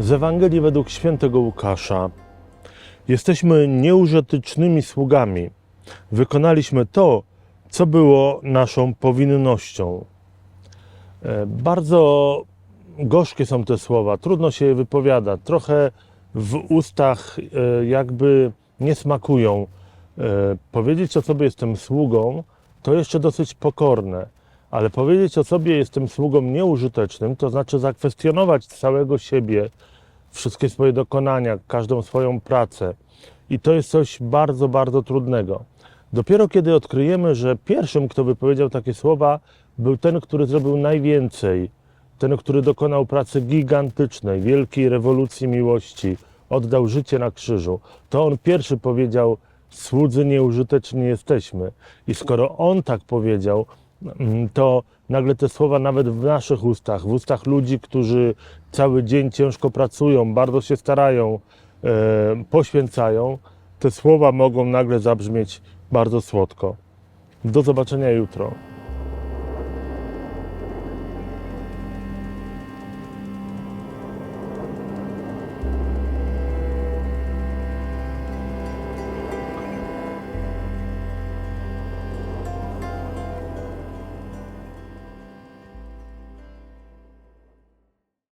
Z Ewangelii według świętego Łukasza. Jesteśmy nieużytecznymi sługami. Wykonaliśmy to, co było naszą powinnością. E, Bardzo gorzkie są te słowa, trudno się je wypowiada, trochę w ustach e, jakby nie smakują. E, Powiedzieć o sobie jestem sługą, to jeszcze dosyć pokorne, ale powiedzieć o sobie jestem sługą nieużytecznym, to znaczy zakwestionować całego siebie, wszystkie swoje dokonania, każdą swoją pracę. I to jest coś bardzo, bardzo trudnego. Dopiero kiedy odkryjemy, że pierwszym, kto wypowiedział takie słowa, był ten, który zrobił najwięcej, ten, który dokonał pracy gigantycznej, wielkiej rewolucji miłości, oddał życie na krzyżu, to on pierwszy powiedział: Słudzy nieużyteczni jesteśmy. I skoro on tak powiedział, to nagle te słowa nawet w naszych ustach, w ustach ludzi, którzy cały dzień ciężko pracują, bardzo się starają, e, poświęcają, te słowa mogą nagle zabrzmieć bardzo słodko. Do zobaczenia jutro.